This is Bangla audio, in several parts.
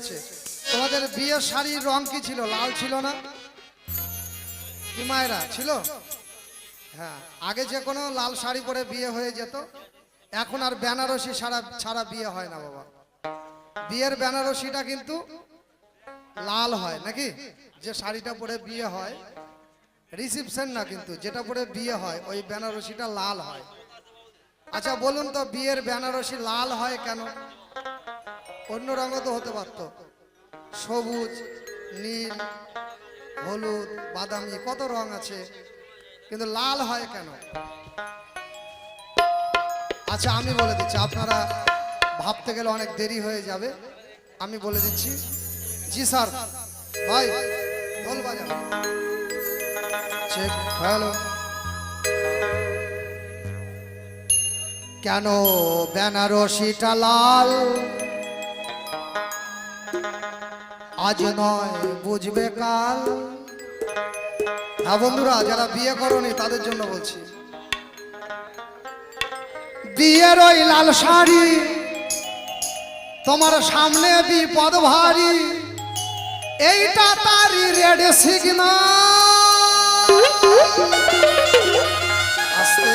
এসেছে তোমাদের বিয়ের শাড়ির রং কি ছিল? লাল ছিল না? কি মায়েরা? ছিল? হ্যাঁ আগে যে কোনো লাল শাড়ি পরে বিয়ে হয়ে যেত, এখন আর বেনারসি ছাড়া ছাড়া বিয়ে হয় না বাবা। বিয়ের বেনারসিটা কিন্তু লাল হয়, নাকি? যে শাড়িটা পরে বিয়ে হয় রিসিপশন না কিন্তু, যেটা পরে বিয়ে হয়, ওই বেনারসিটা লাল হয়। আচ্ছা বলুন তো, বিয়ের বেনারসি লাল হয় কেন? অন্য রঙও তো হতে পারতো। সবুজ, নীল, হলুদ, বাদামি, কত রং আছে, কিন্তু লাল হয় কেন? আচ্ছা আমি বলে দিচ্ছি, আপনারা ভাবতে গেলে অনেক দেরি হয়ে যাবে। আমি বলে দিচ্ছি, জি স্যার, ভাই, ঢোল হ্যালো। কেন বেনারসিটা লাল? আজ নয়, বুঝবে কাল? হ্যাঁ বন্ধুরা, যারা বিয়ে করনি তাদের জন্য বলছি। বিয়ের ওই লাল শাড়ি, তোমার সামনে বিপদ ভারী, এইটা তারই রেড সিগনাল আস্তে,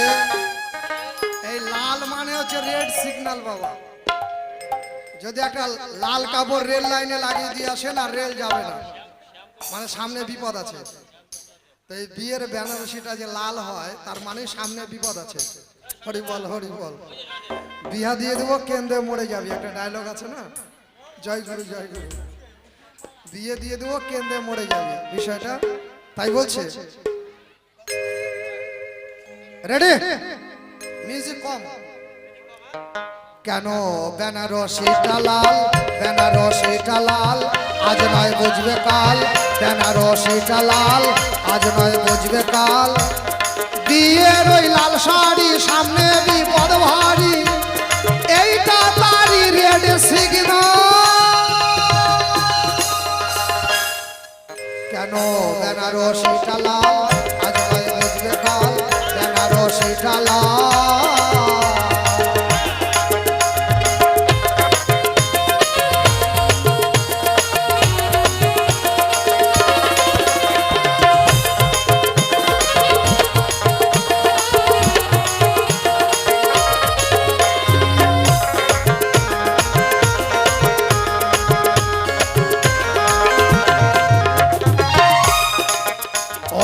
এই লাল মানে হচ্ছে রেড সিগনাল বাবা। যদি একটা লাল কাপড় রেল লাইনে লাগিয়ে দিয়ে আসেন আর রেল যাবে না। মানে সামনে বিপদ আছে। তো এই বিয়ের বেনারসিটা যে লাল হয়, তার মানে সামনে বিপদ আছে। হরি বল হরি বল। বিহা দিয়ে দেবো, কেন্দ্রে মরে যাবি। একটা ডায়লগ আছে না? জয় গুরু জয় গুরু। বিয়ে দিয়ে দেবো, কেন্দ্রে মরে যাবে। বিষয়টা তাই বলছে। রেডি মিউজিক কম। কেন? বেনারসিটা লাল বেনারসিটা লাল আজ নয় বুঝবে কাল। বেনারসিটা লাল আজ নয় বুঝবে কাল। বিয়ের ওই লাল শাড়ি, সামনে বিপদ ভারী। এইটা তারই রেড সিগন্যাল কেন? বেনারসিটা লাল আজ নয় বুঝবে কাল। বেনারসিটা লাল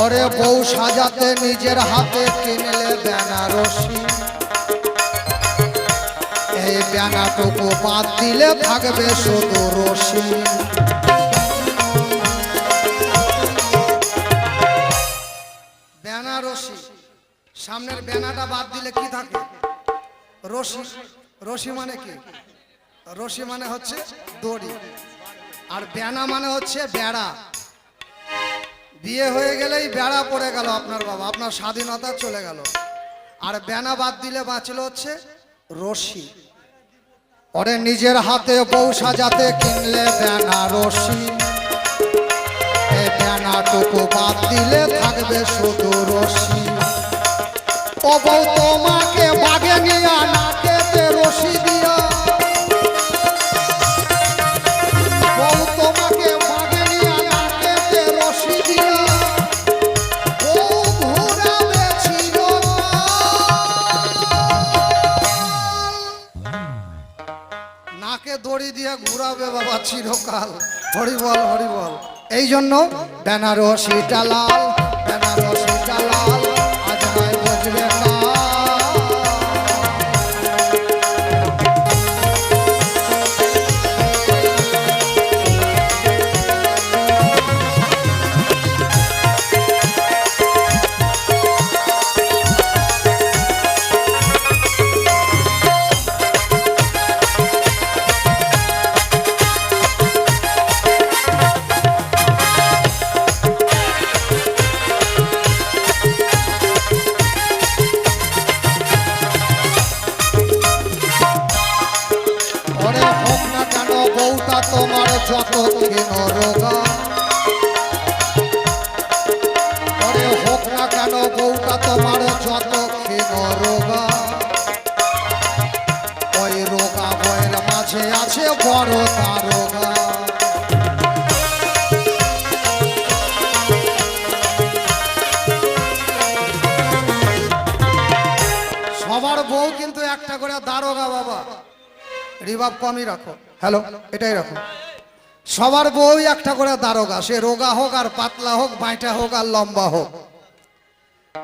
ওরে বউ সাজাতে নিজের হাতে কিনলে বেনারসি। এই বেনাটুকু বাদ দিলে থাকবে শুধু রশি বেনারসি, সামনের বেনাটা বাদ দিলে কি থাকে? রশি রশি মানে কি? রশি মানে হচ্ছে দড়ি। আর বেনা মানে হচ্ছে বেড়া। বিয়ে হয়ে গেলেই বেড়া পড়ে গেল আপনার বাবা, আপনার স্বাধীনতা চলে গেল। আর বেনা বাদ দিলে বাঁচল হচ্ছে রশি। ওরে নিজের হাতে বউ সাজাতে কিনলে বেনা রশি। বেনাটুকু বাদ দিলে থাকবে শুধু রশি। ও বউ তোমাকে বাগে নিয়া নাকেতে রশি দড়ি দিয়ে ঘুরাবে বাবা চিরকাল। হরিবল হরিবল। হরি এই জন্য বেনারসিটা লাল সবার বউ কিন্তু একটা করে দারোগা বাবা। রিভাব কমই রাখো। হ্যালো, এটাই রাখো। সবার বউ একটা করে দারোগা। সে রোগা হোক আর পাতলা হোক, বাইটা হোক আর লম্বা হোক।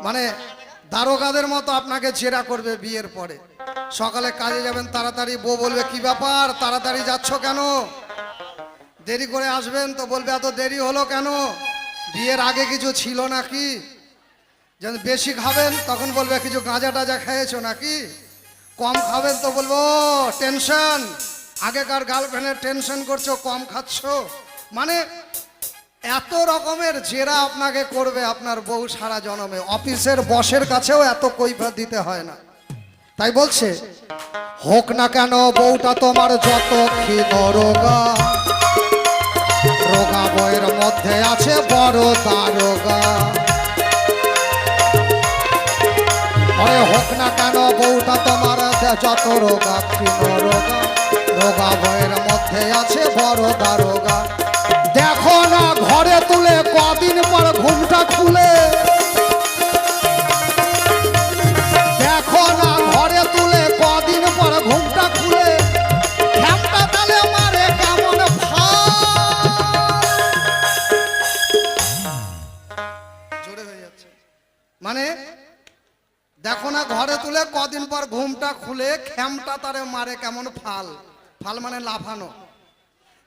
মানে দারোগাদের মতো আপনাকে জেরা করবে বিয়ের পরে। সকালে কাজে যাবেন, তাড়াতাড়ি বউ বলবে, কি ব্যাপার? তাড়াতাড়ি যাচ্ছ কেন? দেরি করে আসবেন তো বলবে, এত দেরি হলো কেন? বিয়ের আগে কিছু ছিল নাকি? যেন বেশি খাবেন, তখন বলবে, কিছু গাঁজা টাজা খেয়েছো নাকি? কম খাবেন তো বলব টেনশন! আগেকার গার্লফ্রেন্ডের টেনশন করছ, কম খাচ্ছ। মানে এত রকমের জেরা আপনাকে করবে আপনার বউ সারা জনমে। অফিসের বসের কাছেও এত কৈফা দিতে হয় না। তাই বলছে, হোক না কেন, বউটা তোমার যত ক্ষীণ রোগা। রোগা বইয়ের মধ্যে আছে বড় দারোগা। আরে হোক না কেন, বউটা তোমার যত রোগা, ক্ষীণ রোগা। রোগা বইয়ের মধ্যে আছে বড় দারোগা। দেখো না, ঘরে তুলে কদিন পর ঘুমটা খুলে। দেখো না, ঘরে তুলে কদিন পর ঘুমটা খুলে। মানে খ্যামটা তারে মারে কেমন ফাল। ফাল মানে লাফানো।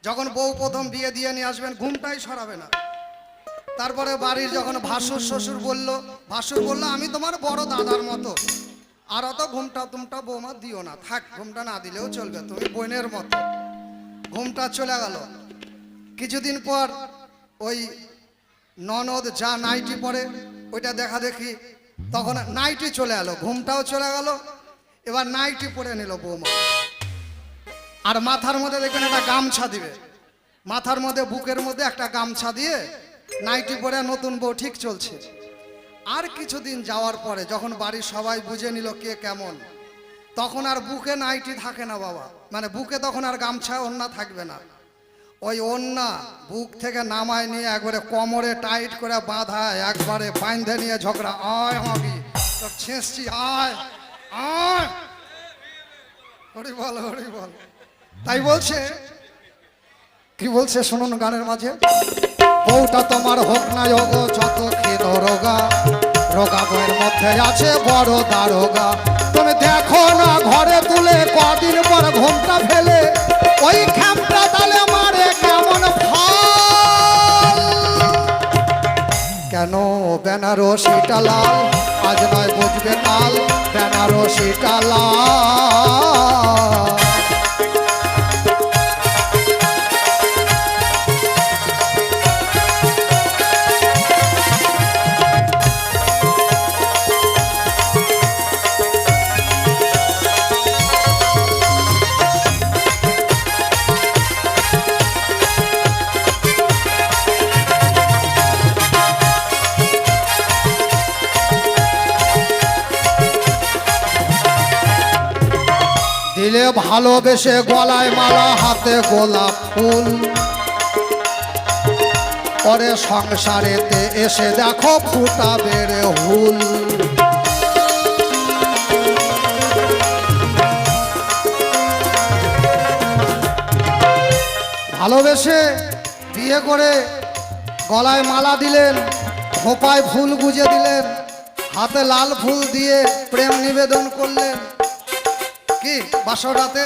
যখন বউ প্রথম বিয়ে দিয়ে নিয়ে আসবেন, ঘুমটাই সরাবে না। তারপরে বাড়ির যখন ভাসুর শ্বশুর বলল, ভাসুর বলল, আমি তোমার বড় দাদার মতো। আর অত ঘুমটা তুমটা বৌমা দিও না। থাক, ঘুমটা না দিলেও চলবে, তুমি বোনের মতো। ঘুমটা চলে গেল। কিছুদিন পর ওই ননদ যা নাইটি পরে, ওইটা দেখা দেখি, তখন নাইটি চলে এলো, ঘুমটাও চলে গেল। এবার নাইটি পরে নিল বৌমা। আর মাথার মধ্যে দেখবেন একটা গামছা দিবে। মাথার মধ্যে, বুকের মধ্যে একটা গামছা দিয়ে নাইটি পরে নতুন বউ, ঠিক চলছে। আর কিছুদিন যাওয়ার পরে যখন বাড়ির সবাই বুঝে নিল কে কেমন, তখন আর বুকে নাইটি থাকে না বাবা। মানে বুকে তখন আর গামছা ওন্না থাকবে না। ওই ওন্না বুক থেকে নামায় নিয়ে একবারে কোমরে টাইট করে বাঁধায়, একবারে বাইন্ধে নিয়ে ঝগড়া, আয় হবি তোর ছেঁচছি আয় আয়। হরি বল হরি বল। তাই বলছে, কি বলছে শুনুন গানের মাঝে? বউটা তোমার হোক না যোগ যত খেদ রোগা রোগা বইয়ের মধ্যে আছে বড় দারোগা। তুমি দেখো না ঘরে তুলে কদিন পর ঘুমটা ফেলে, ওই খ্যামটা তালে মারে কেমন কেন বেনারসিটা লাল? আজ নয় বুঝবে কাল, বেনারসিটা লাল। ভালোবেসে গলায় মালা, হাতে গোলাপ ফুল। পরে সংসারেতে এসে দেখো ফুটা বেড়ে হুল। ভালোবেসে বিয়ে করে গলায় মালা দিলেন, খোপায় ফুল গুজে দিলেন, হাতে লাল ফুল দিয়ে প্রেম নিবেদন করলেন। কি? বাসরাতে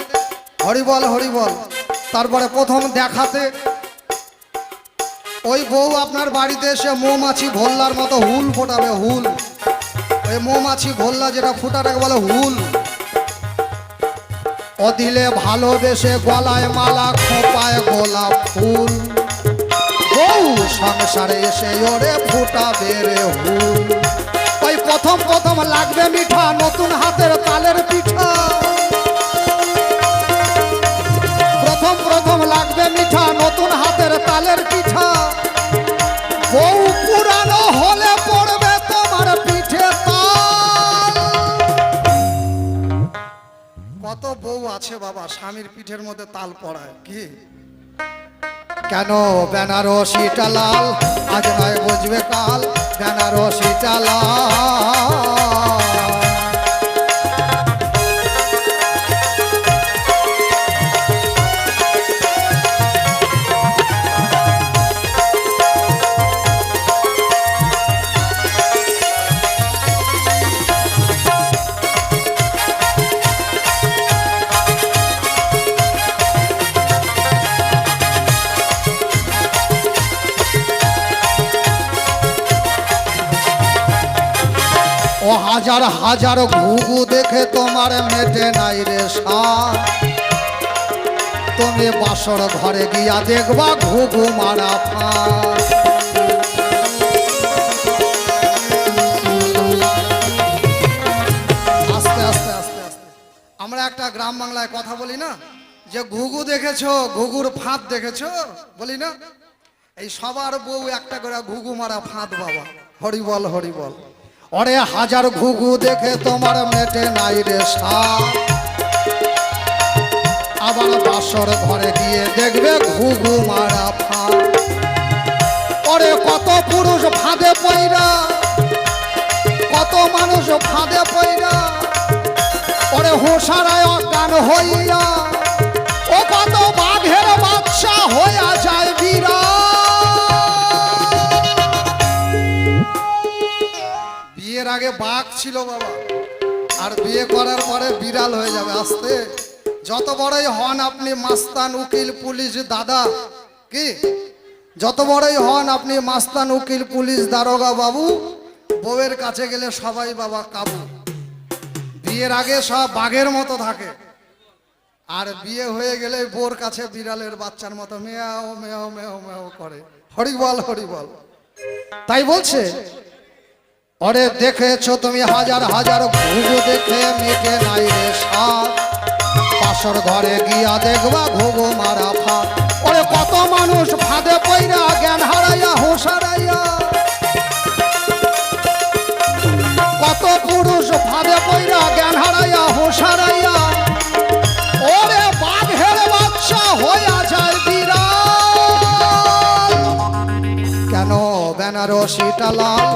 হরিবল হরিবল তারপরে প্রথম দেখাতে ওই বউ আপনার বাড়িতে এসে মৌমাছি ভোল্লার মতো হুল ফোটাবে, হুল। ওই মৌমাছি ভোল্লা যেটা ফুটাটাকে বলে হুল। ও দিলে ভালোবেসে গলায় মালা, খোপায় গোলাপ ফুল। বউ সংসারে এসে ওরে ফুটাবে রে হুল। প্রথম প্রথম লাগবে মিঠা, নতুন হাতের তালের পিঠা। প্রথম প্রথম লাগবে মিঠা, নতুন হাতের তালের পিঠা। বউ পুরানো হলে পড়বে তোমার পিঠে কত বউ আছে বাবা, স্বামীর পিঠের মধ্যে তাল পড়ায়, কি? কেন বেনারসিটা লাল? আজ নয় বুঝবে কাল বেনারসি লাল হাজার হাজার ঘুঘু দেখে তোমার মেটে নাই রে তুমি বাসর ঘরে গিয়া দেখবা ঘুঘু মারা আস্তে আস্তে আস্তে আস্তে। আমরা একটা গ্রাম বাংলায় কথা বলি না? যে ঘুঘু দেখেছ, ঘুঘুর ফাঁদ দেখেছ? বলি না? এই সবার বউ একটা করে ঘুঘু মারা ফাঁদ বাবা। হরিবল হরিবল। অরে হাজার ঘুঘু দেখে তোমার মেটে নাই রে আবার বাসর ঘরে গিয়ে দেখবে ঘুঘু মারা ফাঁদ ওরে কত পুরুষ ফাঁদে পইরা কত মানুষ ফাঁদে পইরা ওরে হোসারায় অজ্ঞান হইয়া আগে বাঘ ছিল বাবা। আর বিয়ে করার পরে বিড়াল হয়ে যাবে, আস্তে। যত বড়ই হন আপনি মাস্তান, উকিল, পুলিশ, দাদা, কি? যত বড়ই হন আপনি মাস্তান, উকিল, পুলিশ, দারোগা বাবু, বউয়ের কাছে গেলে সবাই বাবা কাবু। বিয়ের আগে সব বাঘের মতো থাকে। আর বিয়ে হয়ে গেলে বোর কাছে বিড়ালের বাচ্চার মতো মেয়াও মেয়াও মেয়াও মেয়াও করে। হরিবল হরিবল। তাই বলছে অরে দেখেছ তুমি হাজার হাজার ঘুঘু দেখে মেটে নাই রে সাত পাশর ঘরে গিয়া দেখবা ঘুঘু মারা ফাঁক ওরে কত মানুষ ফাঁদে বেনারসিটা লাল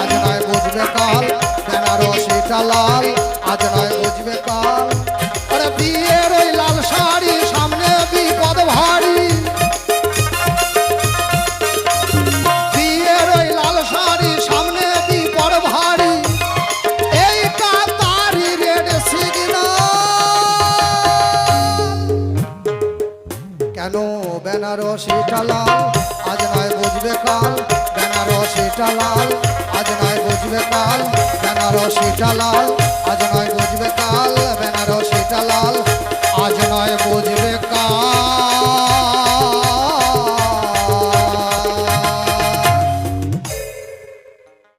আজ নয় বুঝবে কাল। বেনারসিটা লাল আজ নয় বুঝবে কাল। আরে বিয়ের ওই লাল শাড়ি, সামনে বিপদ ভারী। বিয়ের ওই লাল শাড়ি, সামনে বিপদ ভারী। এই কাতারি কেন বেনারসি লাল আজ নয় বুঝবে কাল? বেনারসি লাল আজ নয় বুঝবে কাল বেনারসিটা লাল আজ নয় বুঝবে কাল বেনারসিটা লাল আজ নয় বুঝবে কাল।